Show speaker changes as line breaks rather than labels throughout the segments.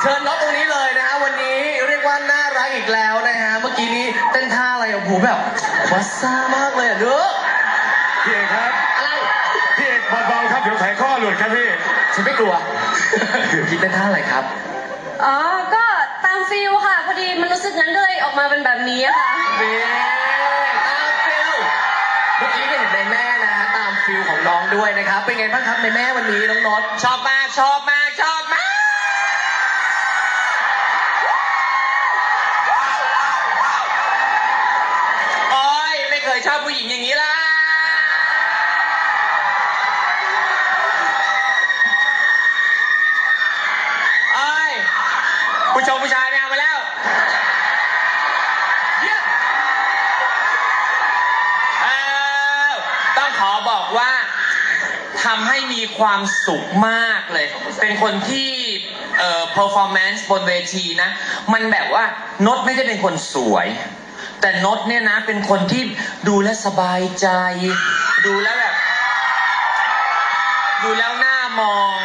เชิ
ญนกตรงนี้เลยนะฮะวันนี้เรียกว่าน่ารักอีกแล้วนะฮะเมื่อกี้นี้เต้นท่าอะไรอะโอ้โหแบบวัสซ่ามากเลยอะเนอะ
พี่เอกครับ
อะไร
พี่เอกเบาๆครับเดี๋ยวไขข้อหลุดครับพี่
ฉันไม่กลัวพี่เต้นท่าอะไรครับ
อ๋อ ก็ตามฟิลค่ะ พอดีมันรู้สึกงั้นก็เลยออกมาเป็นแบบนี้ค่ะ
นี่ตามฟิลเมื่อกี้ก็เห็นในแม่นะฮะตามฟิลของน้องด้วยนะครับ เป็นไงบ้างครับในแม่วันนี้น้องน็อต
ชอบมาก ชอบมาก ชอบมาก โอ้ยไม่เคย ชอบผู้หญิงอย่างนี้ล่ะโอ้ย ผู้ชมผู้ชายไม่เอามาแล้ว เยี่ยมเอ้าต้องขอบอกว่าทำให้มีความสุขมากเลย เป็นคนที่เอ่อ performance บนเวทีนะ มันแบบว่านดไม่ได้เป็นคนสวย แต่นดเนี่ยนะ เป็นคนที่ดูแลสบายใจ ดูแล้วแบบ ดูแล้วหน้ามอง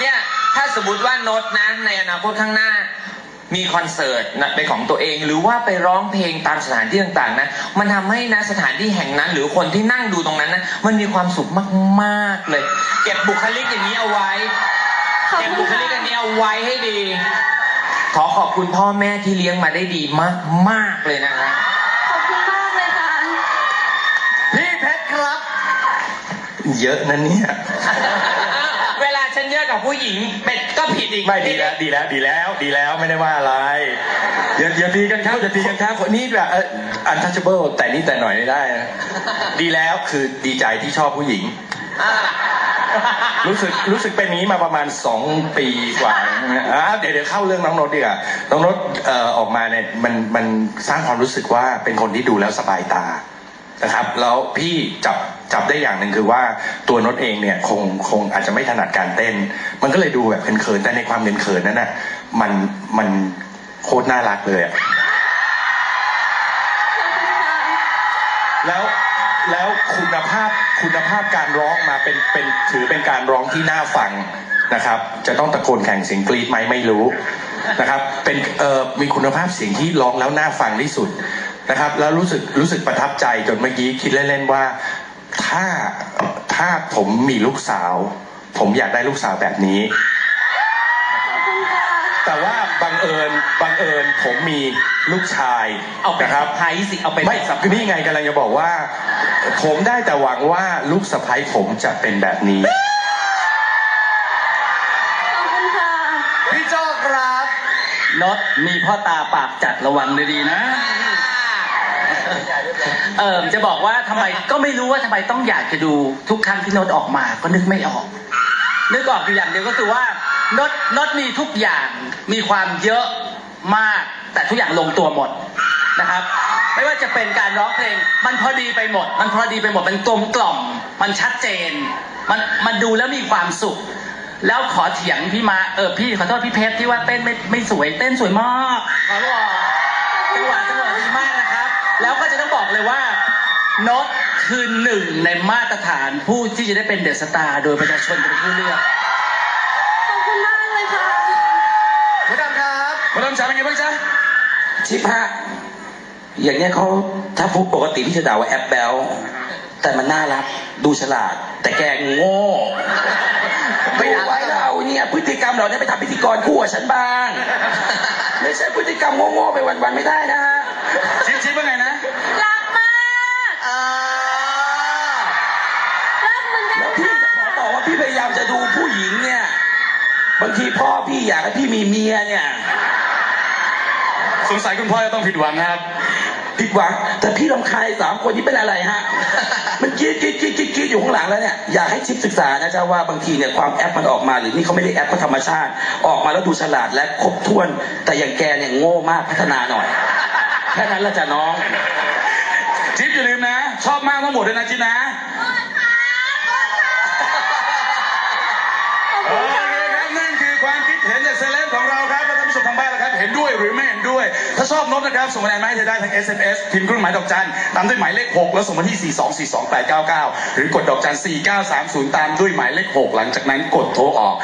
เนี่ย ถ้าสมมติว่านดนะ ในอนาคตข้างหน้ามีคอนเสิร์ตนะเป็นของตัวเองหรือว่าไปร้องเพลงตามสถานที่ต่างๆนะ มันทำให้นะสถานที่แห่งนั้น หรือคนที่นั่งดูตรงนั้นนะมันมีความสุขมากๆเลย เก็บบุคลิกอย่างนี้เอาไว้ เก็บบุคลิก
ค่ะ
อันนี้เอาไว้ให้ดี ขอขอบคุณพ่อแม่ที่เลี้ยงมาได้ดีมากมากๆเลยนะครับ
ขอบคุณมากเลยค่ะ
พี่เพชรครับ
เยอะนะเนี่ย
เวลาฉันเยอะกับผู้หญิงเป็ดก็ผิดอีก
ไม่ดีแล้วดีแล้วดีแล้ว ดีแล้วไม่ได้ว่าอะไรอย่าอย่าตีกันครับอย่าตีกันครับคนนี้แบบเออ untouchable แต่นี่แต่หน่อยไม่ได้นะดีแล้วคือดีใจที่ชอบผู้หญิง
อ่า
รู้สึกรู้สึกเป็นนี้มาประมาณ 2 ปีกว่าอะเดี๋ยวเดี๋ยวเข้าเรื่องน้องนดดีกว่าน้องนดเอ่อออกมาเนี่ยมันมันสร้างความรู้สึกว่าเป็นคนที่ดูแล้วสบายตานะครับแล้วพี่จับจับได้อย่างหนึ่งคือว่าตัวนดเองเนี่ยคงคงอาจจะไม่ถนัดการเต้น มันก็เลยดูแบบเขินๆแต่ในความเขินๆนั้นน่ะมันมันโคตรน่ารักเลยอะแล้วแล้วคุณภาพ คุณภาพการร้องมาเป็นเป็นถือเป็นการร้องที่น่าฟังนะครับ จะต้องตะโกนแข่งเสียงกรีดไหมไม่รู้นะครับ เป็นเอ่อมีคุณภาพเสียงที่ร้องแล้วน่าฟังที่สุดนะครับ แล้วรู้สึกรู้สึกประทับใจจนเมื่อกี้คิดเล่นๆว่าถ้าถ้าผมมีลูกสาว ผมอยากได้ลูกสาวแบบนี้ บังเอิญบังเอิญผมมีลูกชาย
เอาไป
นะครับ
ไทยสิเอาไป
ไม่
สับ
คือนี่ไงกำลังจะบอกว่า ผมได้แต่หวังว่าลูกสะใภ้ผมจะเป็นแบบนี้
พี่โจ้ครับ
นดมีพ่อตาปากจัดระวังเลยดีนะ เออจะบอกว่าทำไมก็ไม่รู้ว่าทำไมต้องอยากจะดูทุกครั้งที่นดออกมา ก็นึกไม่ออก นึกออกอยู่อย่างเดียวก็คือว่า นดนดมีทุกอย่างมีความเยอะมาก แต่ทุกอย่างลงตัวหมดนะครับ ไม่ว่าจะเป็นการร้องเพลง มันพอดีไปหมด มันพอดีไปหมดมันกลมกล่อม มันชัดเจน มันมันดูแล้วมีความสุข แล้วขอเถียงพี่มาเออพี่ขอโทษพี่เพชรที่ว่าเต้นไม่ไม่สวยเต้นสวยมากขอบอกจังหวะจังหวะดีมากนะครับ แล้วก็จะต้องบอกเลยว่าโน้ตคือหนึ่งในมาตรฐานผู้ที่จะได้เป็นเดอะสตาร์โดยประชาชนเป็นผู้เลือก
ขอบคุณมากเลยค่ะ
คุณดำครับ
มาดามจ๋าเป็นไงบ้างจ๊ะ
ชิพะอย่างเนี้ยเขาถ้าพูดปกติพี่จะด่าว่าแอปแบลแต่มันน่ารักดูฉลาด แต่แกโง่ไม่ไหวเราเนี่ยพฤติกรรมเราเนี่ยไปทำพิธีกรคู่กับฉันบ้าง ไม่ใช่พฤติกรรมโง่ๆไปวันๆไม่ได้นะฮะ
ชิปชิปว่าไงนะ
รักมาก
อ่า
รักเหมือนกัน
แล้วพี่
ค่ะ
ขอบอกว่าพี่พยายามจะดูผู้หญิงเนี่ยบางทีพ่อพี่อยากให้พี่มีเมียเนี่ย
สงสัยคุณพ่อจะต้องผิดหวังนะครับ
ผิดหวัง แต่พี่ลำคายสามคนนี้เป็นอะไรฮะ มันกรีดกรีดกรีดกรีดกรีดอยู่ข้างหลังแล้วเนี่ย อยากให้ชิปศึกษานะจ๊ะว่าบางทีเนี่ยความแอปมันออกมาหรือนี่เขาไม่ได้แอปเพราะธรรมชาติ ออกมาแล้วดูฉลาดและครบถ้วน แต่อย่างแกเนี่ยโง่มากพัฒนาหน่อย แค่นั้นละจ้ะน้อง
จิ๊บอย่าลืมนะ ชอบมากทั้งหมดเลยนะจิ๊บนะโอเคครับนั่นคือความคิดเห็นจากเซเลบของเราครับและท่านผู้ชมทางบ้านนะครับ เห็นด้วยหรือไม่เห็นด้วย ถ้าชอบนดนะครับ ส่งคะแนนมาให้เธอได้ทาง SMS พิมพ์เครื่องหมายดอกจันตามด้วยหมายเลข 6 แล้วส่งมาที่ 4242899 หรือกดดอกจัน 4930 ตามด้วยหมายเลข 6 หลังจากนั้นกดโทรออก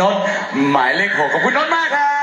นดหมายเลข 6 ขอบคุณนดมากครับ
ขอบคุณค่ะ